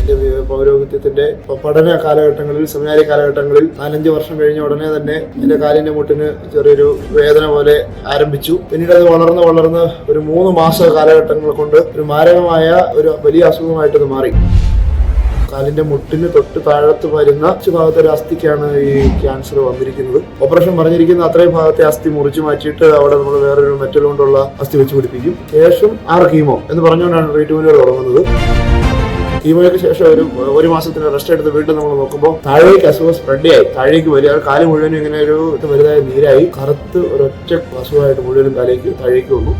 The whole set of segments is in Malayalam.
എന്റെ വി- പൗരോഹിത്യത്തിന്റെ പഠന കാലഘട്ടങ്ങളിൽ സെമിനാരി കാലഘട്ടങ്ങളിൽ നാലഞ്ച് വർഷം കഴിഞ്ഞ ഉടനെ തന്നെ എന്റെ കാലിന്റെ മുട്ടിന് ചെറിയൊരു വേദന പോലെ ആരംഭിച്ചു. പിന്നീട് അത് വളർന്ന് വളർന്ന് ഒരു മൂന്ന് മാസ കാലഘട്ടങ്ങൾ കൊണ്ട് ഒരു മാരകമായ ഒരു വലിയ അസുഖമായിട്ട് ഇത് മാറി. കാലിന്റെ മുട്ടിന് തൊട്ട് താഴത്ത് വരുന്ന ഭാഗത്തെ ഒരു അസ്ഥിക്കാണ് ഈ ക്യാൻസർ വന്നിരിക്കുന്നത്. ഓപ്പറേഷൻ പറഞ്ഞിരിക്കുന്ന അത്രയും ഭാഗത്തെ അസ്ഥി മുറിച്ചു മാറ്റിയിട്ട് അവിടെ നമ്മൾ വേറൊരു മെറ്റൽ കൊണ്ടുള്ള അസ്ഥി വെച്ച് പിടിപ്പിക്കും. ശേഷം ആർ കീമോ എന്ന് പറഞ്ഞുകൊണ്ടാണ് ട്രീറ്റ്മെന്റുകൾ തുടങ്ങുന്നത്. കീമോയ്ക്ക് ശേഷം ഒരു ഒരു മാസത്തിന് റെസ്റ്റ് എടുത്ത് വീട്ടിൽ നമ്മൾ നോക്കുമ്പോൾ താഴേക്ക് അസുഖം സ്പ്രെഡ് ആയി. താഴേക്ക് വരിക. കാൽ മുഴുവനും ഇങ്ങനെ ഒരു വലുതായ നീരായി. കറുത്ത് ഒരൊറ്റ അസുഖമായിട്ട് മുഴുവനും കാലേക്ക് താഴേക്ക് വന്നു.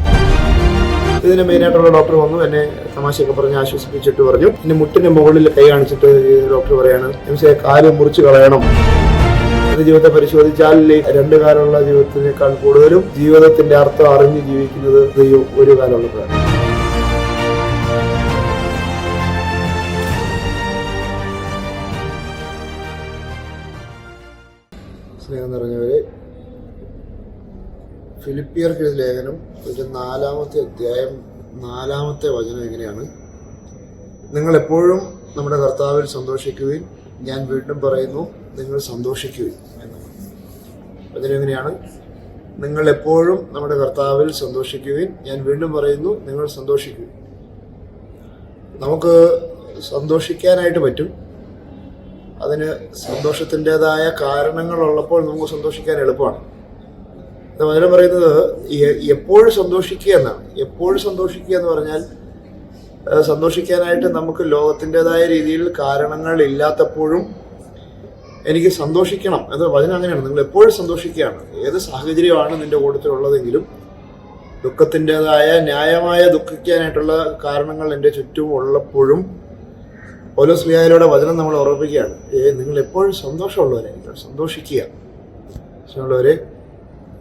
ഇതിന് മെയിനായിട്ടുള്ള ഡോക്ടർ വന്നു. എന്നെ തമാശയൊക്കെ പറഞ്ഞ് ആശ്വസിപ്പിച്ചിട്ട് പറഞ്ഞു. എന്റെ മുട്ടിന്റെ മുകളിൽ കൈ കാണിച്ചിട്ട് ഡോക്ടർ പറയാണ് എം സി കാൽ മുറിച്ച് കളയണം. എന്റെ ജീവിതത്തെ പരിശോധിച്ചാൽ രണ്ടു കാലമുള്ള ജീവിതത്തിനേക്കാൾ കൂടുതലും ജീവിതത്തിന്റെ അർത്ഥം അറിഞ്ഞ് ജീവിക്കുന്നത് ഒരു കാലമുള്ളപ്പോഴാണ് ഫിലിപ്പിയർക്ക് ലേഖനം ഒരു നാലാമത്തെ അധ്യായം നാലാമത്തെ വചനം എങ്ങനെയാണ്? നിങ്ങൾ എപ്പോഴും നമ്മുടെ കർത്താവിൽ സന്തോഷിക്കുവിൻ. ഞാൻ വീണ്ടും പറയുന്നു നിങ്ങൾ സന്തോഷിക്കുവിൻ എന്നാണ്. വചനം എങ്ങനെയാണ്? നിങ്ങൾ എപ്പോഴും നമ്മുടെ കർത്താവിൽ സന്തോഷിക്കുവിൻ. ഞാൻ വീണ്ടും പറയുന്നു നിങ്ങൾ സന്തോഷിക്കുവിൻ. നമുക്ക് സന്തോഷിക്കാനായിട്ട് പറ്റും. അതിന് സന്തോഷത്തിന്റെതായ കാരണങ്ങളുള്ളപ്പോൾ നമുക്ക് സന്തോഷിക്കാൻ എളുപ്പമാണ്. വചനം പറയുന്നത് എപ്പോഴും സന്തോഷിക്കുക എന്നാണ്. എപ്പോഴും സന്തോഷിക്കുക എന്ന് പറഞ്ഞാൽ സന്തോഷിക്കാനായിട്ട് നമുക്ക് ലോകത്തിന്റെതായ രീതിയിൽ കാരണങ്ങൾ ഇല്ലാത്തപ്പോഴും എനിക്ക് സന്തോഷിക്കണം അത് വചനം അങ്ങനെയാണ്. നിങ്ങൾ എപ്പോഴും സന്തോഷിക്കുകയാണ്. ഏത് സാഹചര്യമാണ് നിന്റെ കൂട്ടത്തിലുള്ളതെങ്കിലും ദുഃഖത്തിന്റെതായ ന്യായമായ ദുഃഖിക്കാനായിട്ടുള്ള കാരണങ്ങൾ എന്റെ ചുറ്റും ഉള്ളപ്പോഴും ഓരോ സ്ത്രീയായാലൂടെ വചനം നമ്മൾ ഉറപ്പിക്കുകയാണ് ഏ നിങ്ങൾ എപ്പോഴും സന്തോഷമുള്ളവരെ സന്തോഷിക്കുക. ഉള്ളവരെ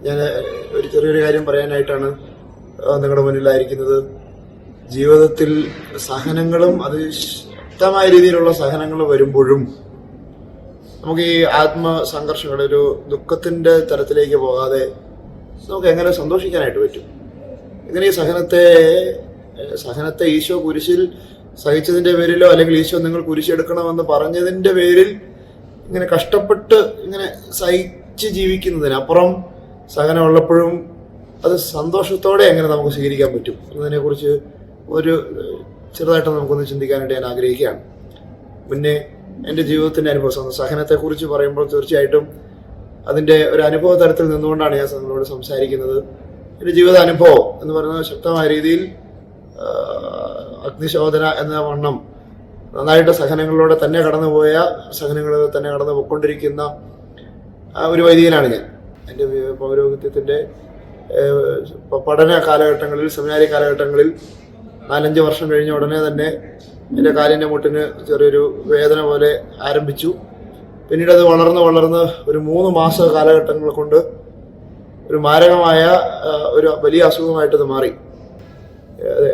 ഞാൻ ഒരു ചെറിയൊരു കാര്യം പറയാനായിട്ടാണ് നിങ്ങളുടെ മുന്നിലായിരിക്കുന്നത്. ജീവിതത്തിൽ സഹനങ്ങളും അത് ശക്തമായ രീതിയിലുള്ള സഹനങ്ങൾ വരുമ്പോഴും നമുക്ക് ഈ ആത്മസംഘർഷങ്ങൾ ഒരു ദുഃഖത്തിന്റെ തലത്തിലേക്ക് പോകാതെ നമുക്ക് എങ്ങനെ സന്തോഷിക്കാനായിട്ട് പറ്റും? ഇങ്ങനെ ഈ സഹനത്തെ സഹനത്തെ ഈശോ കുരിശിൽ സഹിച്ചതിന്റെ പേരിലോ അല്ലെങ്കിൽ ഈശോ നിങ്ങൾ കുരിശെടുക്കണമെന്ന് പറഞ്ഞതിന്റെ പേരിൽ ഇങ്ങനെ കഷ്ടപ്പെട്ട് ഇങ്ങനെ സഹിച്ച് ജീവിക്കുന്നതിനപ്പുറം സഹനമുള്ളപ്പോഴും അത് സന്തോഷത്തോടെ എങ്ങനെ നമുക്ക് സ്വീകരിക്കാൻ പറ്റും എന്നതിനെക്കുറിച്ച് ഒരു ചെറുതായിട്ട് നമുക്കൊന്ന് ചിന്തിക്കാനായിട്ട് ഞാൻ ആഗ്രഹിക്കുകയാണ്. മുന്നേ എന്റെ ജീവിതത്തിന്റെ അനുഭവം സഹനത്തെക്കുറിച്ച് പറയുമ്പോൾ തീർച്ചയായിട്ടും അതിന്റെ ഒരു അനുഭവ തലത്തിൽ നിന്നുകൊണ്ടാണ് ഞാൻ നിങ്ങളോട് സംസാരിക്കുന്നത്. എന്റെ ജീവിത അനുഭവം എന്ന് പറയുന്നത് ശക്തമായ രീതിയിൽ അഗ്നിശോധന എന്ന വണ്ണം നന്നായിട്ട് സഹനങ്ങളിലൂടെ തന്നെ കടന്നുപോയ സഹനങ്ങളിൽ തന്നെ കടന്നു പോയിക്കൊണ്ടിരിക്കുന്ന ഒരു വൈദികനാണ് ഞാൻ. എന്റെ പൗരോഹിത്യത്തിന്റെ പഠന കാലഘട്ടങ്ങളിൽ സെമിനാരി കാലഘട്ടങ്ങളിൽ നാലഞ്ച് വർഷം കഴിഞ്ഞ ഉടനെ തന്നെ എന്റെ കാലിന്റെ മുട്ടിന് ചെറിയൊരു വേദന പോലെ ആരംഭിച്ചു. പിന്നീട് അത് വളർന്ന് വളർന്ന് ഒരു മൂന്ന് മാസ കാലഘട്ടങ്ങൾ കൊണ്ട് ഒരു മാരകമായ ഒരു വലിയ അസുഖമായിട്ട് മാറി.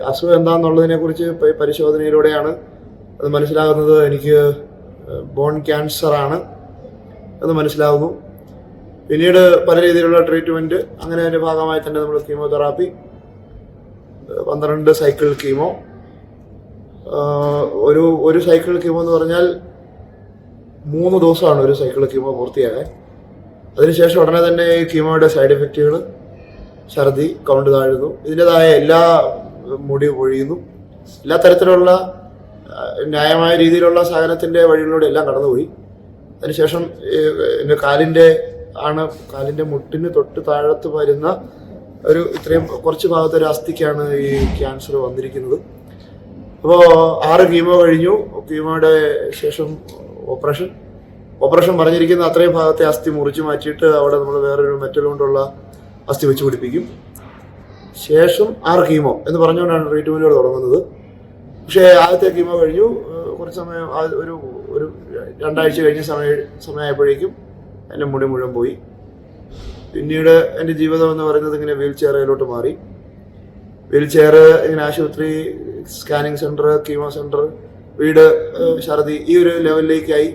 അസുഖം എന്താണെന്നുള്ളതിനെ കുറിച്ച് പരിശോധനയിലൂടെയാണ് അത് മനസ്സിലാകുന്നത്. എനിക്ക് ബോൺ ക്യാൻസറാണ് എന്ന് മനസ്സിലാകുന്നു. പിന്നീട് പല രീതിയിലുള്ള ട്രീറ്റ്മെന്റ് അങ്ങനെ അതിന്റെ ഭാഗമായി തന്നെ നമ്മൾ കീമോതെറാപ്പി പന്ത്രണ്ട് സൈക്കിൾ കീമോ ഒരു ഒരു സൈക്കിൾ കീമോ എന്ന് പറഞ്ഞാൽ മൂന്ന് ദിവസമാണ് ഒരു സൈക്കിൾ കീമോ പൂർത്തിയാകാൻ. അതിനുശേഷം ഉടനെ തന്നെ ഈ കീമോയുടെ സൈഡ് എഫക്റ്റുകൾ ഛർദി കൗണ്ട് താഴുന്നു. ഇതിന്റെതായ എല്ലാ മുടി പൊഴിയുന്നു. എല്ലാ തരത്തിലുള്ള ന്യായമായ രീതിയിലുള്ള സഹനത്തിന്റെ വഴികളിലൂടെ എല്ലാം കടന്നുപോയി. അതിനുശേഷം എന്റെ കാലിന്റെ ആണ് കാലിന്റെ മുട്ടിന് തൊട്ട് താഴത്ത് വരുന്ന ഒരു ഇത്രയും കുറച്ച് ഭാഗത്തെ ഒരു അസ്ഥിക്കാണ് ഈ ക്യാൻസർ വന്നിരിക്കുന്നത്. അപ്പോൾ ആറ് കീമോ കഴിഞ്ഞു. കീമോയുടെ ശേഷം ഓപ്പറേഷൻ. ഓപ്പറേഷൻ പറഞ്ഞിരിക്കുന്ന അത്രയും ഭാഗത്തെ അസ്ഥി മുറിച്ച് മാറ്റിയിട്ട് അവിടെ നമ്മൾ വേറൊരു മെറ്റൽ കൊണ്ടുള്ള അസ്ഥി വെച്ച് പിടിപ്പിക്കും. ശേഷം ആറ് കീമോ എന്ന് പറഞ്ഞുകൊണ്ടാണ് ട്രീറ്റ്മെന്റുകൾ തുടങ്ങുന്നത്. പക്ഷേ ആദ്യത്തെ കീമോ കഴിഞ്ഞു. കുറച്ച് സമയം ഒരു ഒരു രണ്ടാഴ്ച കഴിഞ്ഞ സമയ സമയമായപ്പോഴേക്കും എന്റെ മുടി മുഴുവൻ പോയി. പിന്നീട് എന്റെ ജീവിതം എന്ന് പറയുന്നത് ഇങ്ങനെ വീൽ ചെയറിലോട്ട് മാറി. വീൽ ചെയർ ഇങ്ങനെ ആശുപത്രി സ്കാനിങ് സെന്റർ കീമോ സെന്റർ വീട് ഛർദി ഈ ഒരു ലെവലിലേക്കായി.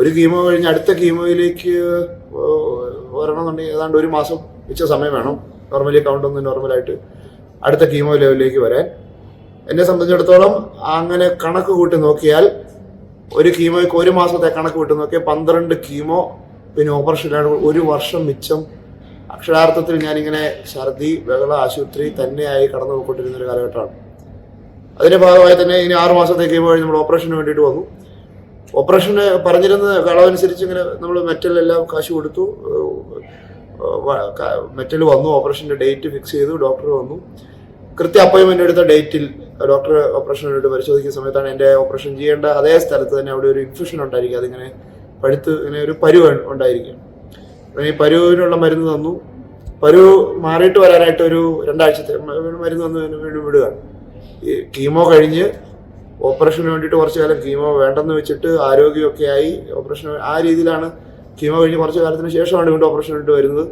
ഒരു കീമോ കഴിഞ്ഞ് അടുത്ത കീമോയിലേക്ക് വരണമെന്നുണ്ടെങ്കിൽ ഏതാണ്ട് ഒരു മാസം മിച്ച സമയം വേണം. നോർമലി കൗണ്ട് ഒന്ന് നോർമലായിട്ട് അടുത്ത കീമോ ലെവലിലേക്ക് വരാൻ. എന്നെ സംബന്ധിച്ചിടത്തോളം അങ്ങനെ കണക്ക് കൂട്ടി നോക്കിയാൽ ഒരു കീമോയ്ക്ക് ഒരു മാസത്തെ കണക്ക് കൂട്ടി നോക്കിയാൽ പന്ത്രണ്ട് കീമോ പിന്നെ ഓപ്പറേഷനിലാണ് ഒരു വർഷം മിച്ചം. അക്ഷരാർത്ഥത്തിൽ ഞാനിങ്ങനെ ഛർദി ബഹള ആശുപത്രി തന്നെയായി കടന്നു പോയിക്കൊണ്ടിരുന്ന ഒരു കാലഘട്ടമാണ്. അതിന്റെ ഭാഗമായി തന്നെ ഇനി ആറു മാസത്തേക്ക് പോയി നമ്മൾ ഓപ്പറേഷന് വേണ്ടിയിട്ട് വന്നു. ഓപ്പറേഷന് പറഞ്ഞിരുന്ന കളവനുസരിച്ച് ഇങ്ങനെ നമ്മൾ മെറ്റലെല്ലാം കാശ് കൊടുത്തു. മെറ്റൽ വന്നു ഓപ്പറേഷന്റെ ഡേറ്റ് ഫിക്സ് ചെയ്തു ഡോക്ടർ വന്നു. കൃത്യ അപ്പോയിൻമെന്റ് എടുത്ത ഡേറ്റിൽ ഡോക്ടർ ഓപ്പറേഷൻ വേണ്ടി പരിശോധിക്കുന്ന സമയത്താണ് എന്റെ ഓപ്പറേഷൻ ചെയ്യേണ്ട അതേ സ്ഥലത്ത് തന്നെ അവിടെ ഒരു ഇൻഫെക്ഷൻ ഉണ്ടായിരിക്കും. അതിങ്ങനെ പഴുത്ത് ഇങ്ങനെ ഒരു പരുവ ഉണ്ടായിരിക്കും. അപ്പം ഈ പരുവിനുള്ള മരുന്ന് തന്നു. പരു മാറിയിട്ട് വരാനായിട്ട് ഒരു രണ്ടാഴ്ചത്തെ മരുന്ന് തന്നു വീണ്ടും വിടുക. ഈ കീമോ കഴിഞ്ഞ് ഓപ്പറേഷന് വേണ്ടിയിട്ട് കുറച്ച് കാലം കീമോ വേണ്ടെന്ന് വെച്ചിട്ട് ആരോഗ്യമൊക്കെ ആയി. ഓപ്പറേഷൻ ആ രീതിയിലാണ് കീമോ കഴിഞ്ഞ് കുറച്ച് കാലത്തിന് ശേഷമാണ് വീണ്ടും ഓപ്പറേഷൻ വേണ്ടി വരുന്നത്.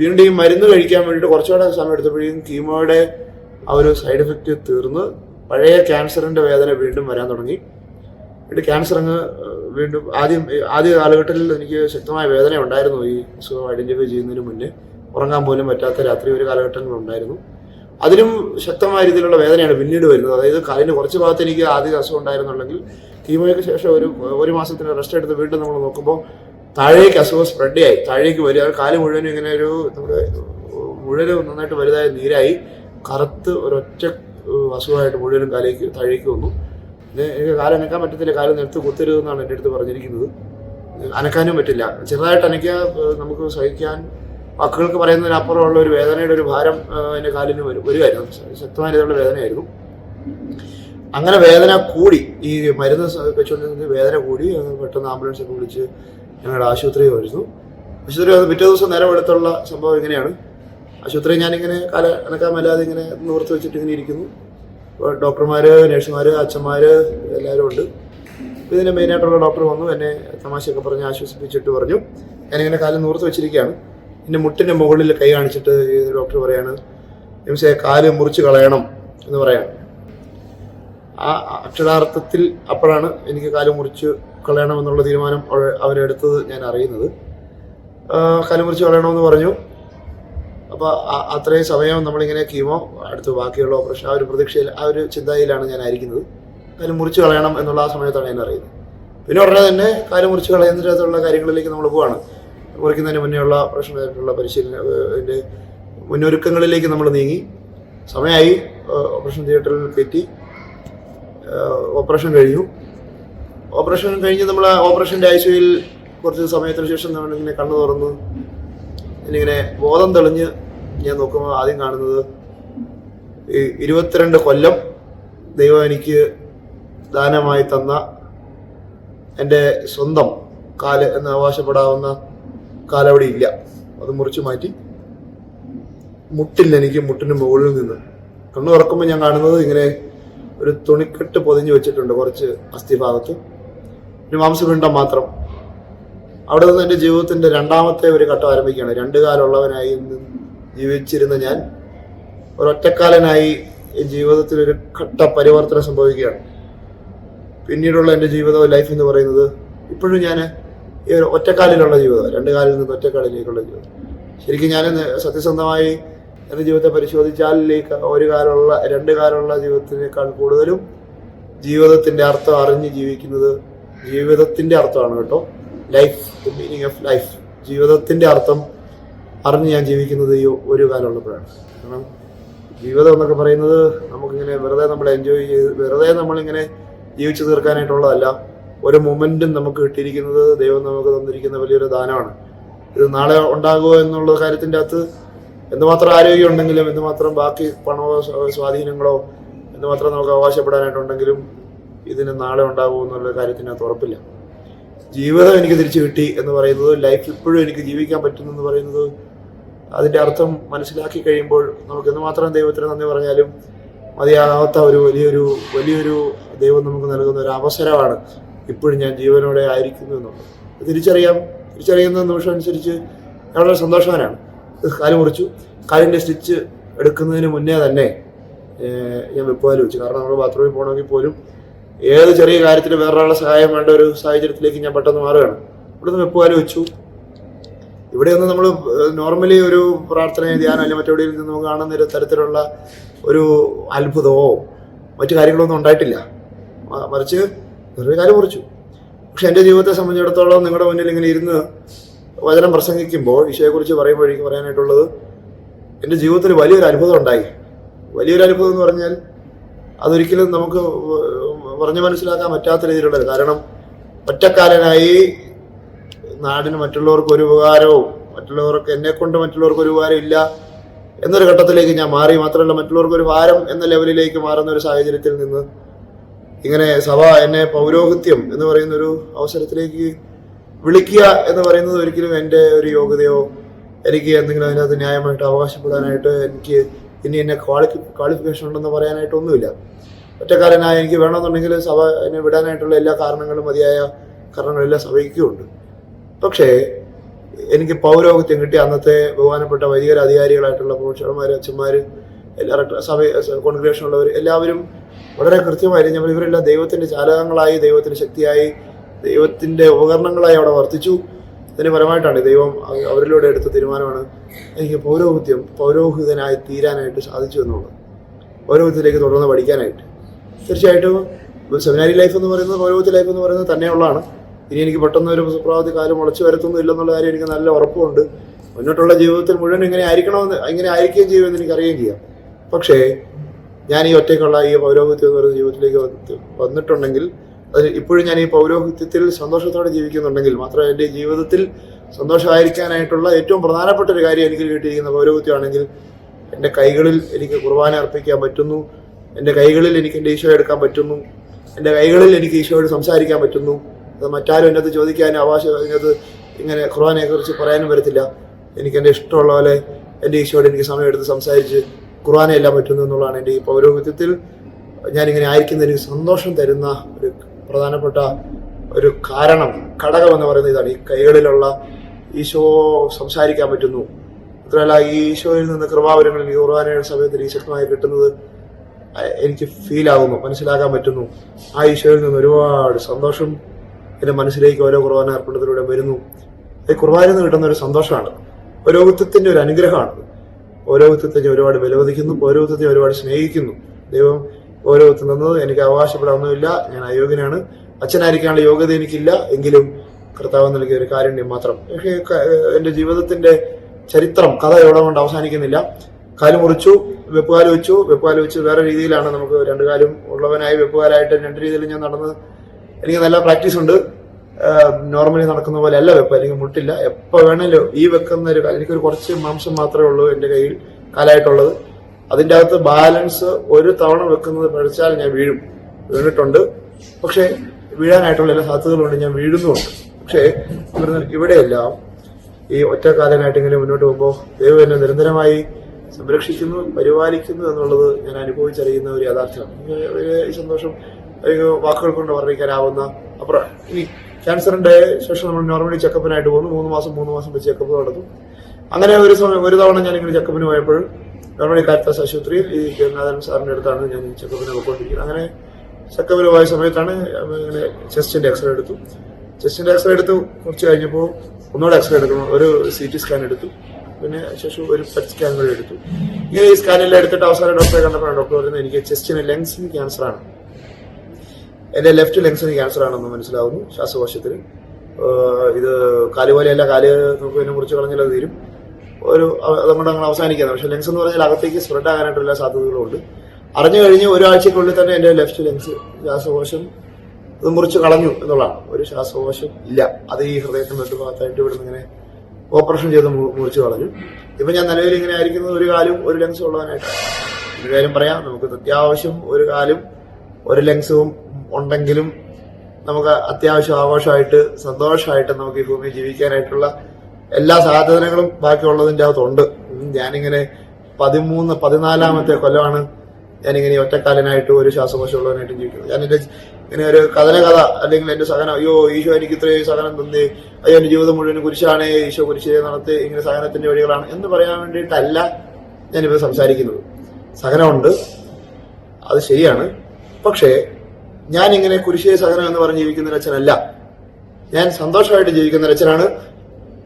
വീണ്ടും ഈ മരുന്ന് കഴിക്കാൻ വേണ്ടിയിട്ട് കുറച്ചുകൂടെ സമയം എടുത്തപ്പോഴേക്കും കീമോയുടെ ആ ഒരു സൈഡ് എഫക്റ്റ് തീർന്ന് പഴയ ക്യാൻസറിന്റെ വേദന വീണ്ടും വരാൻ തുടങ്ങി. വീണ്ടും ക്യാൻസർ അങ്ങ് വീണ്ടും ആദ്യം ആദ്യ കാലഘട്ടത്തിൽ എനിക്ക് ശക്തമായ വേദന ഉണ്ടായിരുന്നു ഈ അസുഖം ഐഡന്റിഫൈ ചെയ്യുന്നതിന് മുന്നേ. ഉറങ്ങാൻ പോലും പറ്റാത്ത രാത്രി ഒരു കാലഘട്ടങ്ങളുണ്ടായിരുന്നു അതിലും ശക്തമായ രീതിയിലുള്ള വേദനയാണ് പിന്നീട് വരുന്നത്. അതായത് കാലിന് കുറച്ച് ഭാഗത്ത് എനിക്ക് ആദ്യ അസുഖം ഉണ്ടായിരുന്നുണ്ടെങ്കിൽ കീമോയ്ക്ക് ശേഷം ഒരു ഒരു മാസത്തിന് റെസ്റ്റ് എടുത്ത് വീണ്ടും നമ്മൾ നോക്കുമ്പോൾ താഴേക്ക് അസുഖം സ്പ്രെഡ് ആയി. താഴേക്ക് വരിക കാൽ മുഴുവനും ഇങ്ങനെ ഒരു നമ്മുടെ മുഴുവനും നന്നായിട്ട് വലുതായ നീരായി. കറുത്ത് ഒരൊറ്റ അസുഖമായിട്ട് മുഴുവനും കാലേക്ക് താഴേക്ക് വന്നു. എനിക്ക് കാലം അനക്കാൻ പറ്റത്തില്ല കാലം നിലത്ത് കുത്തരുതെന്നാണ് എന്റെ അടുത്ത് പറഞ്ഞിരിക്കുന്നത്. അനക്കാനും പറ്റില്ല. ചെറുതായിട്ട് അനക്കിയാൽ നമുക്ക് സഹിക്കാൻ വാക്കുകൾക്ക് പറയുന്നതിനപ്പുറമുള്ള ഒരു വേദനയുടെ ഒരു ഭാരം എന്റെ കാലിന് വരും വരുമായിരുന്നു ശക്തമായ രീതിയിലുള്ള വേദനയായിരുന്നു. അങ്ങനെ വേദന കൂടി ഈ മരുന്ന് വെച്ചുകൊണ്ടിരുന്ന വേദന കൂടി പെട്ടെന്ന് ആംബുലൻസ് ഒക്കെ വിളിച്ച് ഞങ്ങളുടെ ആശുപത്രിയിൽ വരുന്നു ആശുപത്രി പിറ്റേ ദിവസം നേരം എടുത്തുള്ള സംഭവം ഇങ്ങനെയാണ്. ആശുപത്രി ഞാനിങ്ങനെ കാല അനക്കാൻ മേലാതെ ഇങ്ങനെ നിവർത്തി വെച്ചിട്ട് ഇങ്ങനെ ഇരിക്കുന്നു. അപ്പോൾ ഡോക്ടർമാര് അച്ഛന്മാർ എല്ലാവരും ഉണ്ട്. ഇതിന് മെയിനായിട്ടുള്ള ഡോക്ടർ വന്നു. എന്നെ തമാശയൊക്കെ പറഞ്ഞ് ആശ്വസിപ്പിച്ചിട്ട് പറഞ്ഞു. ഞാനിങ്ങനെ കാൽ നൂർത്ത് വെച്ചിരിക്കുകയാണ്. എന്റെ മുട്ടിന്റെ മുകളിൽ കൈ കാണിച്ചിട്ട് ഡോക്ടർ പറയാണ് എംസെ കാൽ മുറിച്ച് കളയണം എന്ന് പറയാണ്. ആ അക്ഷരാർത്ഥത്തിൽ അപ്പോഴാണ് എനിക്ക് കാൽ മുറിച്ച് കളയണം എന്നുള്ള തീരുമാനം അവ- അവരെടുത്തത് ഞാൻ അറിയുന്നത്. കാൽ മുറിച്ച് കളയണമെന്ന് പറഞ്ഞു. അപ്പോൾ അത്രയും സമയം നമ്മളിങ്ങനെ കീമോ അടുത്ത് ബാക്കിയുള്ള ഓപ്പറേഷൻ ആ ഒരു പ്രതീക്ഷയിൽ ആ ഒരു ചിന്തയിലാണ് ഞാൻ ആയിരിക്കുന്നത്. കാൽ മുറിച്ച് കളയണം എന്നുള്ള ആ സമയത്താണ് ഞാൻ അറിയുന്നത്. പിന്നെ ഉടനെ തന്നെ കാൽ മുറിച്ച് കളയുന്നതിനകത്തുള്ള കാര്യങ്ങളിലേക്ക് നമ്മൾ പോവാണ്. മുറിക്കുന്നതിന് മുന്നേ ഉള്ള ഓപ്പറേഷനായിട്ടുള്ള പരിശീലന മുന്നൊരുക്കങ്ങളിലേക്ക് നമ്മൾ നീങ്ങി. സമയമായി ഓപ്പറേഷൻ തിയേറ്ററിൽ കയറ്റി ഓപ്പറേഷൻ കഴിഞ്ഞു. ഓപ്പറേഷൻ കഴിഞ്ഞ് നമ്മൾ ഓപ്പറേഷന്റെ ആഴ്ചയിൽ കുറച്ച് സമയത്തിന് ശേഷം നമ്മളിങ്ങനെ കണ്ണു തുറന്ന് എന്നിങ്ങനെ ബോധം തെളിഞ്ഞ് ഞാൻ നോക്കുമ്പോൾ ആദ്യം കാണുന്നത് ഇരുപത്തിരണ്ട് കൊല്ലം ദൈവം എനിക്ക് ദാനമായി തന്ന എന്റെ സ്വന്തം കാൽ എന്ന് അവകാശപ്പെടാവുന്ന കാലവിടെ ഇല്ല. അത് മുറിച്ചു മാറ്റി. മുട്ടില്ല എനിക്ക് മുട്ടിന് മുകളിൽ നിന്ന്. കണ്ണു തുറക്കുമ്പോൾ ഞാൻ കാണുന്നത് ഇങ്ങനെ ഒരു തുണിക്കെട്ട് പൊതിഞ്ഞു വെച്ചിട്ടുണ്ട് കുറച്ച് അസ്ഥിഭാഗത്ത് ഒരു മാംസപിണ്ഡം മാത്രം. അവിടെ നിന്ന് എന്റെ ജീവിതത്തിന്റെ രണ്ടാമത്തെ ഒരു ഘട്ടം ആരംഭിക്കുകയാണ്. രണ്ടു കാലമുള്ളവനായി ജീവിച്ചിരുന്ന ഞാൻ ഒരൊറ്റക്കാലനായി ജീവിതത്തിൽ ഒരു ഘട്ട പരിവർത്തനം സംഭവിക്കുകയാണ്. പിന്നീടുള്ള എന്റെ ജീവിതം ലൈഫ് എന്ന് പറയുന്നത് ഇപ്പോഴും ഞാൻ ഈ ഒരു ഒറ്റക്കാലിലുള്ള ജീവിതം രണ്ട് കാലിൽ നിന്ന് ഒറ്റക്കാലിലേക്കുള്ള ജീവിതം. ശരിക്കും ഞാൻ സത്യസന്ധമായി എന്റെ ജീവിതത്തെ പരിശോധിച്ചാൽ ഒരു കാലമുള്ള രണ്ട് കാലമുള്ള ജീവിതത്തിനേക്കാൾ കൂടുതലും ജീവിതത്തിന്റെ അർത്ഥം അറിഞ്ഞ് ജീവിക്കുന്നത് ജീവിതത്തിന്റെ അർത്ഥമാണ് കേട്ടോ. Life the meaning of life ജീവിതത്തിന്റെ അർത്ഥം അറിഞ്ഞ് ഞാൻ ജീവിക്കുന്നത് ഈ ഒരു കാലമുള്ളപ്പോഴാണ് കാരണം ജീവിതം എന്നൊക്കെ പറയുന്നത് നമുക്കിങ്ങനെ വെറുതെ നമ്മൾ എൻജോയ് ചെയ്ത് വെറുതെ നമ്മളിങ്ങനെ ജീവിച്ചു തീർക്കാനായിട്ടുള്ളതല്ല. ഒരു മൊമെന്റും നമുക്ക് കിട്ടിയിരിക്കുന്നത് ദൈവം നമുക്ക് തന്നിരിക്കുന്ന വലിയൊരു ദാനമാണ്. ഇത് നാളെ ഉണ്ടാകുമോ എന്നുള്ള കാര്യത്തിന്റെ അകത്ത് എന്തുമാത്രം ആരോഗ്യം ഉണ്ടെങ്കിലും എന്തുമാത്രം ബാക്കി പണമോ സ്വാ- സ്വാധീനങ്ങളോ എന്തുമാത്രം നമുക്ക് അവകാശപ്പെടാനായിട്ടുണ്ടെങ്കിലും ഇതിന് നാളെ ഉണ്ടാകുമോ എന്നുള്ള കാര്യത്തിനകത്ത് ഉറപ്പില്ല. ജീവിതം എനിക്ക് തിരിച്ചു കിട്ടി എന്ന് പറയുന്നത് ലൈഫ് ഇപ്പോഴും എനിക്ക് ജീവിക്കാൻ പറ്റുന്നു എന്ന് പറയുന്നത് അതിന്റെ അർത്ഥം മനസ്സിലാക്കി കഴിയുമ്പോൾ നമുക്ക് എന്തുമാത്രം ദൈവത്തിന് നന്ദി പറഞ്ഞാലും മതിയാകാത്ത ഒരു വലിയൊരു വലിയൊരു ദൈവം നമുക്ക് നൽകുന്ന ഒരു അവസരമാണ് ഇപ്പോഴും ഞാൻ ജീവനോടെ ആയിരിക്കുന്നു എന്നുള്ളത്. തിരിച്ചറിയാം. തിരിച്ചറിയുന്ന നിമിഷം അനുസരിച്ച് ഞാൻ വളരെ സന്തോഷവാനാണ്. കാലം മുറിച്ചു. കാലിന്റെ സ്റ്റിച്ച് എടുക്കുന്നതിന് മുന്നേ തന്നെ ഞാൻ വെപ്പുകാലും വെച്ചു. കാരണം നമ്മൾ ബാത്റൂമിൽ പോകണമെങ്കിൽ പോലും ഏത് ചെറിയ കാര്യത്തിൽ വേറൊരാളുടെ സഹായം വേണ്ട ഒരു സാഹചര്യത്തിലേക്ക് ഞാൻ പെട്ടെന്ന് മാറുകയാണ്. ഇവിടുന്ന് വെപ്പുകാലും വെച്ചു. ഇവിടെയൊന്നും നമ്മൾ നോർമലി ഒരു പ്രാർത്ഥന ധ്യാനം അല്ലെങ്കിൽ മറ്റെവിടെയും നിന്ന് കാണുന്ന ഒരു തരത്തിലുള്ള ഒരു അത്ഭുതമോ മറ്റു കാര്യങ്ങളൊന്നും ഉണ്ടായിട്ടില്ല. മറിച്ച് വെറുതെ കാര്യം കുറിച്ചു പക്ഷെ എന്റെ ജീവിതത്തെ സംബന്ധിച്ചിടത്തോളം നിങ്ങളുടെ മുന്നിൽ ഇങ്ങനെ ഇരുന്ന് വചനം പ്രസംഗിക്കുമ്പോൾ ഈശോയെക്കുറിച്ച് പറയുമ്പോൾ എനിക്ക് പറയാനായിട്ടുള്ളത് എന്റെ ജീവിതത്തിൽ വലിയൊരു അത്ഭുതം ഉണ്ടായി. വലിയൊരു അത്ഭുതം എന്ന് പറഞ്ഞാൽ അതൊരിക്കലും നമുക്ക് പറഞ്ഞു മനസ്സിലാക്കാൻ പറ്റാത്ത രീതിയിലുള്ളത്. കാരണം ഒറ്റക്കാലനായി നാടിന് മറ്റുള്ളവർക്ക് ഒരു ഉപകാരവും മറ്റുള്ളവർക്ക് എന്നെ കൊണ്ട് മറ്റുള്ളവർക്ക് ഒരു ഉപകാരം ഇല്ല എന്നൊരു ഘട്ടത്തിലേക്ക് ഞാൻ മാറി. മാത്രമല്ല മറ്റുള്ളവർക്ക് ഒരു ഭാരം എന്ന ലെവലിലേക്ക് മാറുന്ന ഒരു സാഹചര്യത്തിൽ നിന്ന് ഇങ്ങനെ സഭ എന്നെ പൗരോഹിത്യം എന്ന് പറയുന്ന ഒരു അവസരത്തിലേക്ക് വിളിക്കുക എന്ന് പറയുന്നത് ഒരിക്കലും എന്റെ ഒരു യോഗ്യതയോ എനിക്ക് എന്തെങ്കിലും അതിനകത്ത് ന്യായമായിട്ട് അവകാശപ്പെടാനായിട്ട് എനിക്ക് ഇനി എന്നെ ക്വാളിഫി ക്വാളിഫിക്കേഷൻ ഉണ്ടെന്ന് പറയാനായിട്ടൊന്നുമില്ല ഒറ്റക്കാരനായ എനിക്ക് വേണമെന്നുണ്ടെങ്കിൽ സഭ എന്നെ വിടാനായിട്ടുള്ള എല്ലാ കാരണങ്ങളും മതിയായ കാരണങ്ങളെല്ലാം സഭയ്ക്കുമുണ്ട്. പക്ഷേ എനിക്ക് പൗരോഹിത്യം കിട്ടി. അന്നത്തെ ബഹുമാനപ്പെട്ട വൈദികര അധികാരികളായിട്ടുള്ള പ്രൊഫഷണർമാർ അച്ഛന്മാർ എല്ലാ സഭ കോൺഗ്രേഷനുള്ളവർ എല്ലാവരും വളരെ കൃത്യമായി ഞങ്ങൾ ഇവരെല്ലാം ദൈവത്തിന്റെ ചാലകങ്ങളായി ദൈവത്തിന്റെ ശക്തിയായി ദൈവത്തിന്റെ ഉപകരണങ്ങളായി അവിടെ വർത്തിച്ചു. അതിന് പരമായിട്ടാണ് ദൈവം അവരിലൂടെ എടുത്ത തീരുമാനമാണ് എനിക്ക് പൗരോഹിത്യം പൗരോഹിതനായി തീരാനായിട്ട് സാധിച്ചു എന്നുള്ളത്. പൗരോഹിത്യത്തിലേക്ക് തുടർന്ന് പഠിക്കാനായിട്ട്. തീർച്ചയായിട്ടും സെമിനാരി ലൈഫ് എന്ന് പറയുന്നത് പൗരോഹിത്യ ലൈഫ് എന്ന് പറയുന്നത് തന്നെയുള്ളതാണ്. ഇനി എനിക്ക് പെട്ടെന്ന് ഒരു സുപ്രഭാതി കാലം മുളച്ചു വരത്തൊന്നും ഇല്ലെന്നുള്ള കാര്യം എനിക്ക് നല്ല ഉറപ്പുണ്ട് മുന്നോട്ടുള്ള ജീവിതത്തിൽ മുഴുവൻ ഇങ്ങനെ ആയിരിക്കണമെന്ന് ഇങ്ങനെ ആയിരിക്കുകയും ചെയ്യുമെന്ന് എനിക്ക് അറിയുകയും ചെയ്യാം. പക്ഷേ ഞാൻ ഈ ഒറ്റയ്ക്കുള്ള ഈ പൗരോഹിത്യം എന്ന് പറയുന്ന ജീവിതത്തിലേക്ക് വന്നിട്ടുണ്ടെങ്കിൽ അത് ഇപ്പോഴും ഞാൻ ഈ പൗരോഹിത്യത്തിൽ സന്തോഷത്തോടെ ജീവിക്കുന്നുണ്ടെങ്കിൽ മാത്രമല്ല എന്റെ ജീവിതത്തിൽ സന്തോഷമായിരിക്കാനായിട്ടുള്ള ഏറ്റവും പ്രധാനപ്പെട്ട ഒരു കാര്യം എനിക്ക് കിട്ടിയിരിക്കുന്ന പൗരോഹിത്യമാണെങ്കിൽ എന്റെ കൈകളിൽ എനിക്ക് കുർബാന അർപ്പിക്കാൻ പറ്റുന്നു. എന്റെ കൈകളിൽ എനിക്ക് എന്റെ ഈശോ എടുക്കാൻ പറ്റുന്നു. എന്റെ കൈകളിൽ എനിക്ക് ഈശോയോട് സംസാരിക്കാൻ പറ്റുന്നു. അത് മറ്റാരും എന്നത് ചോദിക്കാനും അവകാശം അതിനകത്ത് ഇങ്ങനെ ഖുർആാനെ കുറിച്ച് പറയാനും വരത്തില്ല. എനിക്ക് എന്റെ ഇഷ്ടമുള്ള പോലെ എന്റെ ഈശോയോട് എനിക്ക് സമയമെടുത്ത് സംസാരിച്ച് ഖുർആാനെ എല്ലാം പറ്റുന്നു എന്നുള്ളതാണ് എന്റെ ഈ പൗരോഹിത്യത്തിൽ ഞാനിങ്ങനെ ആയിരിക്കുന്ന എനിക്ക് സന്തോഷം തരുന്ന ഒരു പ്രധാനപ്പെട്ട ഒരു കാരണം ഘടകം എന്ന് പറയുന്നത് ഇതാണ്. ഈ കൈകളിലുള്ള ഈശോ സംസാരിക്കാൻ പറ്റുന്നു. മാത്രമല്ല ഈശോയിൽ നിന്ന് കൃപാവരങ്ങൾ ഈ ഖുർആാനയുടെ സമയത്ത് ഈ ശക്തമായി കിട്ടുന്നത് എനിക്ക് ഫീലാകുന്നു മനസ്സിലാക്കാൻ പറ്റുന്നു. ആ ഈശോയിൽ നിന്ന് ഒരുപാട് സന്തോഷം എന്റെ മനസ്സിലേക്ക് ഓരോ കുർബാന അർപ്പണത്തിലൂടെ വരുന്നു. ഈ കുർബാനയിൽ നിന്ന് കിട്ടുന്ന ഒരു സന്തോഷമാണ്. പൗരോഹിത്യത്തിന്റെ ഒരു അനുഗ്രഹമാണ്. ഓരോ ഞാൻ ഒരുപാട് വിലമതിക്കുന്നു പൗരോഹിത്യത്തെ ഒരുപാട് സ്നേഹിക്കുന്നു. ദൈവം പൗരോഹിത്യം തന്നത് എനിക്ക് അവകാശപ്പെടാവുന്നില്ല ഞാൻ അയോഗ്യനാണ്. അച്ഛനായിരിക്കാനുള്ള യോഗ്യത എനിക്കില്ല എങ്കിലും കർത്താവ് നൽകിയ ഒരു കാരുണ്യം മാത്രം. എന്റെ ജീവിതത്തിന്റെ ചരിത്രം കഥ എവിടെ കൊണ്ട് അവസാനിക്കുന്നില്ല. കാൽ മുറിച്ചു വെപ്പുകാൽ വെച്ചു. വെപ്പുകാൽ വെച്ച് വേറെ രീതിയിലാണ് നമുക്ക് രണ്ടു കാലും ഉള്ളവനായി വെപ്പുകാലായിട്ട് രണ്ട് രീതിയിൽ ഞാൻ നടന്ന് എനിക്ക് നല്ല പ്രാക്ടീസ് ഉണ്ട്. നോർമലി നടക്കുന്ന പോലെ അല്ല വെപ്പ് അല്ലെങ്കിൽ മുട്ടില്ല. എപ്പോൾ വേണേലും ഈ വെക്കുന്ന ഒരു എനിക്കൊരു കുറച്ച് മാംസം മാത്രമേ ഉള്ളൂ എന്റെ കയ്യിൽ കാലായിട്ടുള്ളത്. അതിന്റെ അകത്ത് ബാലൻസ് ഒരു തവണ വെക്കുന്നത് പഠിച്ചാൽ ഞാൻ വീഴും. വീണിട്ടുണ്ട്. പക്ഷേ വീഴാനായിട്ടുള്ള എല്ലാ സാധ്യതകളുണ്ട് ഞാൻ വീഴുന്നുമുണ്ട്. പക്ഷേ ഇവിടെ ഇവിടെയെല്ലാം ഈ ഒറ്റക്കാലനായിട്ട് ഇങ്ങനെ മുന്നോട്ട് പോകുമ്പോൾ ദൈവം എന്നെ നിരന്തരമായി സംരക്ഷിക്കുന്നു പരിപാലിക്കുന്നു എന്നുള്ളത് ഞാൻ അനുഭവിച്ചറിയുന്ന ഒരു യാഥാർത്ഥ്യമാണ്. ഈ- സന്തോഷം വാക്കുകൾ കൊണ്ട് വർണിക്കാനാവുന്ന അപ്പുറം ഇനി ക്യാൻസറിന്റെ ശേഷം നമ്മൾ നോർമലി ചെക്കപ്പിനായിട്ട് പോകുന്നു. മൂന്ന് മാസം മൂന്ന് മാസം വെച്ച് ചെക്കപ്പ് നടത്തും. അങ്ങനെ ഒരു സമയം ഒരു തവണ ഞാൻ ഇങ്ങനെ ചെക്കപ്പിന് പോയപ്പോൾ നോർമലി കാരിത്താസ് ആശുപത്രിയിൽ ഈ ജഗന്നാഥൻ സാറിന്റെ അടുത്താണ് ഞാൻ ചെക്കപ്പിന് പോയിക്കൊണ്ടിരിക്കുന്നത്. അങ്ങനെ ചെക്കപ്പിന് പോയ സമയത്താണ് ഇങ്ങനെ ചെസ്റ്റിന്റെ എക്സ്റേ എടുത്തു. ചെസ്റ്റിന്റെ എക്സ്റേ എടുത്തു. കുറച്ച് കഴിഞ്ഞപ്പോൾ ഒന്നുകൂടെ എക്സ്റേ എടുക്കണം. ഒരു സി ടി സ്കാൻ എടുത്തു. പിന്നെ ശേഷം ഒരു പെറ്റ് സ്കാൻ കൂടി എടുത്തു. ഇങ്ങനെ ഈ സ്കാനെല്ലാം എടുത്തിട്ട് അവസാനം ഡോക്ടറെ കണ്ടപ്പോഴാണ് ഡോക്ടർ പറയുന്നത് എനിക്ക് ചെസ്റ്റിന് ലങ്സിന് ക്യാൻസർ ആണ്. എന്റെ ലെഫ്റ്റ് ലങ്സിന് ക്യാൻസർ ആണെന്ന് മനസ്സിലാവുന്നു ശ്വാസകോശത്തിന്. ഇത് കാൽ പോലെയല്ല കാൽ നമുക്ക് ഇതിനെ മുറിച്ച് കളഞ്ഞാൽ അത് തീരും. ഒരു അതുകൊണ്ട് അങ്ങനെ അവസാനിക്കുന്നത് പക്ഷേ ലെങ്സ് എന്ന് പറഞ്ഞാൽ അകത്തേക്ക് സ്പ്രെഡ് ആകാനായിട്ടുള്ള സാധ്യതകളും ഉണ്ട്. അറിഞ്ഞു കഴിഞ്ഞ് ഒരാഴ്ചക്കുള്ളിൽ തന്നെ എന്റെ ലെഫ്റ്റ് ലെങ്സ് ശ്വാസകോശം ഇത് മുറിച്ച് കളഞ്ഞു എന്നുള്ളതാണ്. ഒരു ശ്വാസകോശം ഇല്ല. അത് ഈ ഹൃദയത്തിന് തൊട്ട് ഭാഗത്തായിട്ട് ഇവിടുന്ന് ഇങ്ങനെ ഓപ്പറേഷൻ ചെയ്ത് മുറിച്ച് കളഞ്ഞു. ഇപ്പൊ ഞാൻ നിലവിൽ ഇങ്ങനെ ആയിരിക്കുന്നത് ഒരു കാലും ഒരു ലെങ്സും ഉള്ളവനായിട്ടാണ്. ഒരു കാര്യം പറയാം നമുക്ക് അത്യാവശ്യം ഒരു കാലും ഒരു ലെങ്സും ഉണ്ടെങ്കിലും നമുക്ക് അത്യാവശ്യം ആഘോഷമായിട്ട് സന്തോഷമായിട്ട് നമുക്ക് ഈ ഭൂമിയിൽ ജീവിക്കാനായിട്ടുള്ള എല്ലാ സാധനങ്ങളും ബാക്കിയുള്ളതിന്റെ അകത്തുണ്ട്. ഞാനിങ്ങനെ പതിമൂന്ന് പതിനാലാമത്തെ കൊല്ലമാണ് ഞാനിങ്ങനെ ഒറ്റക്കാലനായിട്ട് ഒരു ശ്വാസകോശമുള്ളവനായിട്ട് ജീവിക്കുന്നത്. ഞാൻ എന്റെ ഇങ്ങനെ ഒരു കഥന കഥ അല്ലെങ്കിൽ എന്റെ സഹനം അയ്യോ ഈശോ എനിക്ക് ഇത്രയും സഹനം തന്നേ അയ്യോ എന്റെ ജീവിതം മുഴുവൻ കുരിശാണ് ഈശോ കുരിശ് നടത്തി ഇങ്ങനെ സഹനത്തിന്റെ വഴികളാണ് എന്ന് പറയാൻ വേണ്ടിയിട്ടല്ല ഞാനിപ്പോൾ സംസാരിക്കുന്നത്. സഹനമുണ്ട് അത് ശരിയാണ്. പക്ഷേ ഞാൻ ഇങ്ങനെ കുരിശേ സഹനം എന്ന് പറഞ്ഞ് ജീവിക്കുന്ന അച്ഛനല്ല ഞാൻ സന്തോഷമായിട്ട് ജീവിക്കുന്ന അച്ഛനാണ്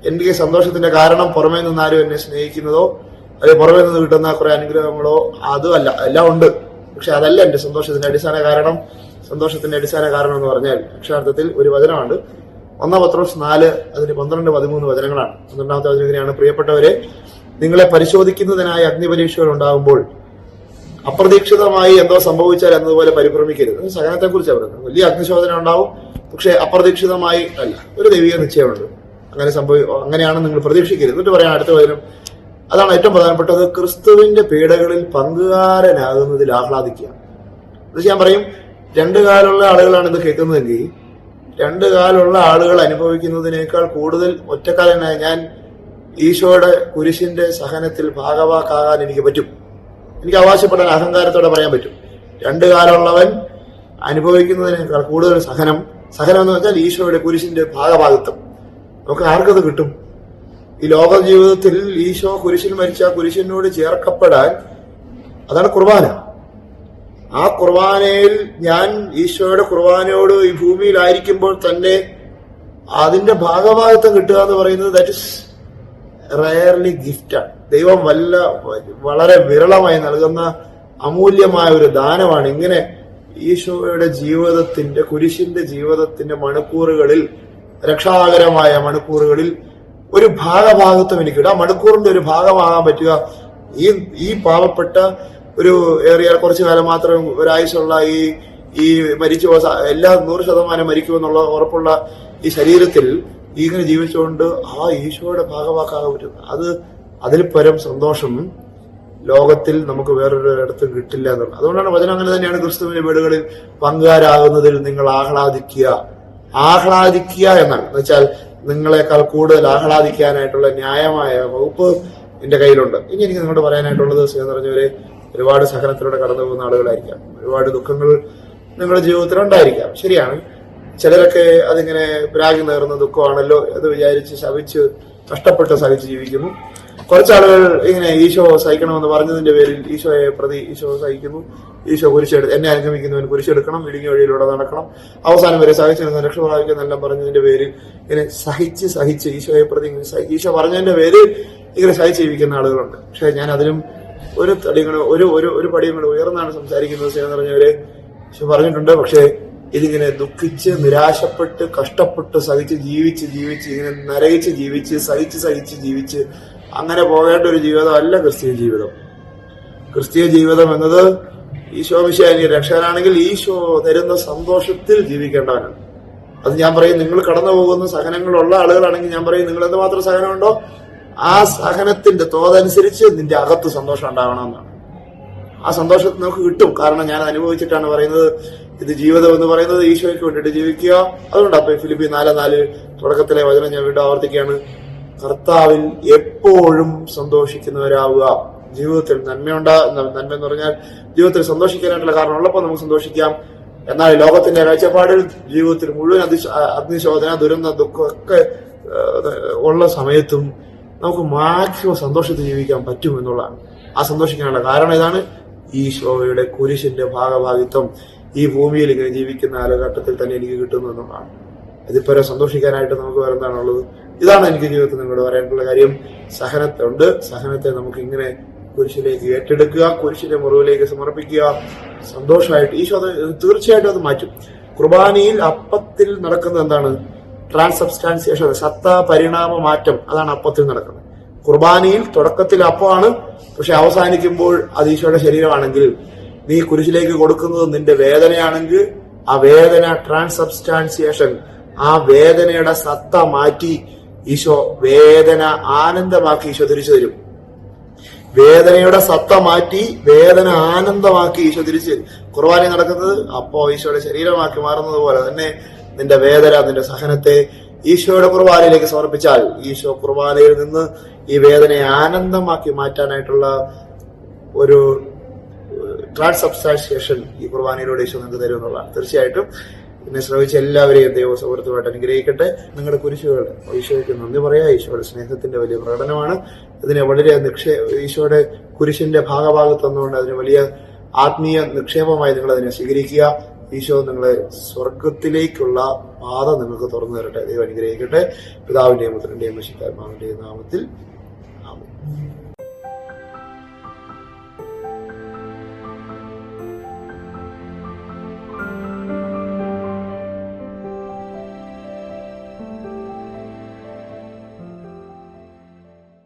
എനിക്ക് സന്തോഷത്തിന്റെ കാരണം പുറമേ നിന്ന് ആരും എന്നെ സ്നേഹിക്കുന്നതോ അല്ലെങ്കിൽ പുറമേ നിന്ന് കിട്ടുന്ന കുറെ അനുഗ്രഹങ്ങളോ അതും അല്ല എല്ലാം ഉണ്ട്. പക്ഷെ അതല്ല എന്റെ സന്തോഷത്തിന്റെ അടിസ്ഥാന കാരണം. സന്തോഷത്തിന്റെ അടിസ്ഥാന കാരണം എന്ന് പറഞ്ഞാൽ അക്ഷരാർത്ഥത്തിൽ ഒരു വചനമുണ്ട്. ഒന്നാം പത്രോസ് നാല് അതിന് പന്ത്രണ്ട് പതിമൂന്ന് വചനങ്ങളാണ്. പന്ത്രണ്ടാമത്തെ വചനം ഇങ്ങനെയാണ്. പ്രിയപ്പെട്ടവരെ നിങ്ങളെ പരിശോധിക്കുന്നതിനായി അഗ്നിപരീക്ഷകൾ ഉണ്ടാകുമ്പോൾ അപ്രതീക്ഷിതമായി എന്തോ സംഭവിച്ചാൽ എന്നതുപോലെ പരിഭ്രമിക്കരുത്. സഹനത്തെ കുറിച്ച് പറയുന്നത്. വലിയ അഗ്നിശോധന ഉണ്ടാവും പക്ഷേ അപ്രതീക്ഷിതമായി അല്ല. ഒരു ദൈവിക നിശ്ചയമുണ്ട്. അങ്ങനെ സംഭവി അങ്ങനെയാണ് നിങ്ങൾ പ്രതീക്ഷിക്കരുത്. എന്നിട്ട് പറയാം അടുത്ത വരും അതാണ് ഏറ്റവും പ്രധാനപ്പെട്ടത്. ക്രിസ്തുവിന്റെ പീഡകളിൽ പങ്കുകാരനാകുന്നതിൽ ആഹ്ലാദിക്കുക. എന്ന് ഞാൻ പറയും രണ്ട് കാലുള്ള ആളുകളാണ് ഇത് കേൾക്കുന്നതെങ്കിൽ രണ്ട് കാലുള്ള ആളുകൾ അനുഭവിക്കുന്നതിനേക്കാൾ കൂടുതൽ ഒറ്റക്കാലനായ ഞാൻ ഈശോയുടെ കുരിശിന്റെ സഹനത്തിൽ ഭാഗവാക്കാകാൻ എനിക്ക് പറ്റും. എനിക്ക് അവകാശപ്പെടാൻ അഹങ്കാരത്തോടെ പറയാൻ പറ്റും. രണ്ടു കാലമുള്ളവൻ അനുഭവിക്കുന്നതിനേക്കാൾ കൂടുതൽ സഹനം. സഹനം എന്ന് വെച്ചാൽ ഈശോയുടെ കുരിശിന്റെ ഭാഗഭാഗത്വം. നമുക്ക് ആർക്കത് കിട്ടും? ഈ ലോക ജീവിതത്തിൽ ഈശോ കുരിശിൽ മരിച്ച കുരിശിനോട് ചേർക്കപ്പെടാൻ അതാണ് കുർബാന. ആ കുർബാനയിൽ ഞാൻ ഈശോയുടെ കുർബാനയോട് ഈ ഭൂമിയിലായിരിക്കുമ്പോൾ തന്നെ അതിന്റെ ഭാഗഭാഗത്വം കിട്ടുക എന്ന് പറയുന്നത് ദാറ്റ് ഇസ് റയർലി ഗിഫ്റ്റാണ് ദൈവം വല്ല വളരെ വിരളമായി നൽകുന്ന അമൂല്യമായ ഒരു ദാനമാണ്. ഇങ്ങനെ ഈശോയുടെ ജീവിതത്തിന്റെ കുരിശിന്റെ ജീവിതത്തിന്റെ മണിക്കൂറുകളിൽ രക്ഷാകരമായ മണിക്കൂറുകളിൽ ഒരു ഭാഗഭാഗത്വം എനിക്ക് ഇടാം മണിക്കൂറിന്റെ ഒരു ഭാഗമാകാൻ പറ്റുക ഈ ഈ പാവപ്പെട്ട ഒരു ഏറിയ കുറച്ചു കാലം മാത്രം ഒരാഴ്ചയുള്ള ഈ ഈ മരിച്ചു എല്ലാ നൂറ് ശതമാനം മരിക്കുമെന്നുള്ള ഉറപ്പുള്ള ഈ ശരീരത്തിൽ ഇങ്ങനെ ജീവിച്ചുകൊണ്ട് ആ ഈശോയുടെ ഭാഗമാക്കാൻ പറ്റും. അത് അതിൽ പരം സന്തോഷം ലോകത്തിൽ നമുക്ക് വേറൊരു ഇടത്തും കിട്ടില്ല എന്നുള്ളത്. അതുകൊണ്ടാണ് വചനം അങ്ങനെ തന്നെയാണ് ക്രിസ്തുവിന്റെ വീടുകളിൽ പങ്കാരാകുന്നതിൽ നിങ്ങൾ ആഹ്ലാദിക്കുക. ആഹ്ലാദിക്കുക എന്നാണ്. എന്ന് വെച്ചാൽ നിങ്ങളെക്കാൾ കൂടുതൽ ആഹ്ലാദിക്കാനായിട്ടുള്ള ന്യായമായ വകുപ്പ് എന്റെ കയ്യിലുണ്ട്. ഇനി എനിക്ക് നിങ്ങളോട് പറയാനായിട്ടുള്ളത് സ്നേഹം നിറഞ്ഞവരെ ഒരുപാട് സഹനത്തിലൂടെ കടന്നു പോകുന്ന ആളുകളായിരിക്കാം. ഒരുപാട് ദുഃഖങ്ങൾ നിങ്ങളുടെ ജീവിതത്തിൽ ഉണ്ടായിരിക്കാം. ശരിയാണ്. ചിലരൊക്കെ അതിങ്ങനെ രാഗി നേർന്ന ദുഃഖമാണല്ലോ അത് വിചാരിച്ച് ശവിച്ച് കഷ്ടപ്പെട്ട് സഹിച്ച് ജീവിക്കുന്നു. കുറച്ചാളുകൾ ഇങ്ങനെ ഈശോ സഹിക്കണമെന്ന് പറഞ്ഞതിന്റെ പേരിൽ ഈശോയെ പ്രതി ഈശോ സഹിക്കുന്നു. ഈശോ കുരിശെടു എന്നെ അനുഗമിക്കുന്നവൻ കുരിശെടുക്കണം ഇടുങ്ങിയ വഴിയിലൂടെ നടക്കണം. അവസാനം വരെ സഹിച്ചു നിന്ന് രക്ഷ പ്രാപിക്കുന്നെല്ലാം പറഞ്ഞതിന്റെ പേരിൽ ഇങ്ങനെ സഹിച്ച് സഹിച്ച് ഈശോയെ പ്രതി ഈശോ പറഞ്ഞതിന്റെ പേരിൽ ഇങ്ങനെ സഹിച്ച് ജീവിക്കുന്ന ആളുകളുണ്ട്. പക്ഷെ ഞാൻ അതിലും ഒരു തടിയും ഒരു ഒരു പടിയും കൂടെ ഉയർന്നാണ് സംസാരിക്കുന്നത് പറഞ്ഞവര്. ഈശോ പറഞ്ഞിട്ടുണ്ട് പക്ഷേ ഇതിങ്ങനെ ദുഃഖിച്ച് നിരാശപ്പെട്ട് കഷ്ടപ്പെട്ട് സഹിച്ച് ജീവിച്ച് ജീവിച്ച് ഇങ്ങനെ നരകിച്ച് ജീവിച്ച് സഹിച്ച് സഹിച്ച് ജീവിച്ച് അങ്ങനെ പോകേണ്ട ഒരു ജീവിതമല്ല ക്രിസ്തീയ ജീവിതം. ക്രിസ്തീയ ജീവിതം എന്നത് ഈശോ വിശാനി രക്ഷകനാണെങ്കിൽ ഈശോ തരുന്ന സന്തോഷത്തിൽ ജീവിക്കേണ്ടവനാണ്. അത് ഞാൻ പറയും നിങ്ങൾ കടന്നു പോകുന്ന സഹനങ്ങളുള്ള ആളുകളാണെങ്കിൽ ഞാൻ പറയും നിങ്ങൾ എന്തുമാത്രം സഹനമുണ്ടോ? ആ സഹനത്തിന്റെ തോതനുസരിച്ച് നിന്റെ അകത്ത് സന്തോഷം ഉണ്ടാകണമെന്നാണ്. ആ സന്തോഷം നമുക്ക് കിട്ടും. കാരണം ഞാൻ അനുഭവിച്ചിട്ടാണ് പറയുന്നത് ഇത് ജീവിതം എന്ന് പറയുന്നത് ഈശോയ്ക്ക് വേണ്ടിയിട്ട് ജീവിക്കുക. അതുകൊണ്ട് അപ്പൊ ഫിലിപ്പി നാല് നാല് തുടക്കത്തിലെ വചനം ഞാൻ വീണ്ടും ആവർത്തിക്കുകയാണ്. കർത്താവിൽ എപ്പോഴും സന്തോഷിക്കുന്നവരാവുക. ജീവിതത്തിൽ നന്മയുണ്ടാ നന്മ എന്ന് പറഞ്ഞാൽ ജീവിതത്തിൽ സന്തോഷിക്കാനായിട്ടുള്ള കാരണം ഉള്ളപ്പോൾ നമുക്ക് സന്തോഷിക്കാം. എന്നാൽ ലോകത്തിന്റെ കാഴ്ചപ്പാടിൽ ജീവിതത്തിൽ മുഴുവൻ അതിശ അഗ്നിശോധന ദുരന്ത ദുഃഖം ഒക്കെ ഉള്ള സമയത്തും നമുക്ക് മാക്സിമം സന്തോഷത്തിൽ ജീവിക്കാൻ പറ്റും എന്നുള്ളതാണ്. ആ സന്തോഷിക്കാനുള്ള കാരണം ഇതാണ് ഈശോയുടെ കുരിശിന്റെ ഭാഗഭാഗിത്വം. ഈ ഭൂമിയിൽ ഇങ്ങനെ ജീവിക്കുന്ന കാലഘട്ടത്തിൽ തന്നെ എനിക്ക് കിട്ടുന്നു അതിപ്പോ ഇതിപ്പോ സന്തോഷിക്കാനായിട്ട് നമുക്ക് വേറെ എന്താണുള്ളത് ഇതാണ് എനിക്ക് ജീവിതത്തിൽ നിങ്ങളോട് പറയാനുള്ള കാര്യം. സഹനത്തുണ്ട് സഹനത്തെ നമുക്ക് ഇങ്ങനെ കുരിശിലേക്ക് ഏറ്റെടുക്കുക കുരിശിന്റെ മുറിവിലേക്ക് സമർപ്പിക്കുക. സന്തോഷമായിട്ട് ഈശോ അത് തീർച്ചയായിട്ടും അത് മാറ്റും. കുർബാനയിൽ അപ്പത്തിൽ നടക്കുന്നത് എന്താണ്? ട്രാൻസബ്സ്റ്റാൻസിയേഷൻ സത്ത പരിണാമ മാറ്റം. അതാണ് അപ്പത്തിൽ നടക്കുന്നത്. കുർബാനയിൽ തുടക്കത്തിൽ അപ്പമാണ് പക്ഷെ അവസാനിക്കുമ്പോൾ അത് ഈശോയുടെ ശരീരമാണെങ്കിൽ നീ കുരിശിലേക്ക് കൊടുക്കുന്നത് നിന്റെ വേദനയാണെങ്കിൽ ആ വേദന ട്രാൻസബ്സ്റ്റാൻസിയേഷൻ ആ വേദനയുടെ സത്ത മാറ്റി ഈശോ വേദന ആനന്ദമാക്കി ഈശോ തിരിച്ചു തരും. വേദനയുടെ സത്ത മാറ്റി വേദന ആനന്ദമാക്കി ഈശോ തിരിച്ചു തരും. കുർബാന നടക്കുന്നത് അപ്പോ ഈശോയുടെ ശരീരമാക്കി മാറുന്നത് പോലെ തന്നെ നിന്റെ വേദന നിന്റെ സഹനത്തെ ഈശോയുടെ കുർബാനയിലേക്ക് സമർപ്പിച്ചാൽ ഈശോ കുർബാനയിൽ നിന്ന് ഈ വേദനയെ ആനന്ദമാക്കി മാറ്റാനായിട്ടുള്ള ഒരു ട്രാൻസബ്സ്റ്റാൻസിയേഷൻ ഈ കുർബാനയിലൂടെ ഈശോ നിങ്ങൾക്ക് തരും എന്നുള്ളതാണ്. തീർച്ചയായിട്ടും എന്നെ ശ്രമിച്ച എല്ലാവരെയും ദൈവസൗഹൃദമായിട്ട് അനുഗ്രഹിക്കട്ടെ. നിങ്ങളുടെ കുരിശുകൾ ഈശോയ്ക്ക് നന്ദി പറയാ ഈശോയുടെ സ്നേഹത്തിന്റെ വലിയ പ്രകടനമാണ്. ഇതിനെ വളരെ നിക്ഷേ ഈശോയുടെ കുരിശിന്റെ ഭാഗഭാഗത്ത് വന്നുകൊണ്ട് അതിന് വലിയ ആത്മീയ നിക്ഷേപമായി നിങ്ങൾ അതിനെ സ്വീകരിക്കുക. ഈശോ നിങ്ങളെ സ്വർഗത്തിലേക്കുള്ള പാത നിങ്ങൾക്ക് തുറന്നു തരട്ടെ. ദൈവം അനുഗ്രഹിക്കട്ടെ. പിതാവിന്റെയും പുത്രന്റെയും വിശുദ്ധാത്മാവിന്റെയും നാമത്തിൽ ആമേൻ.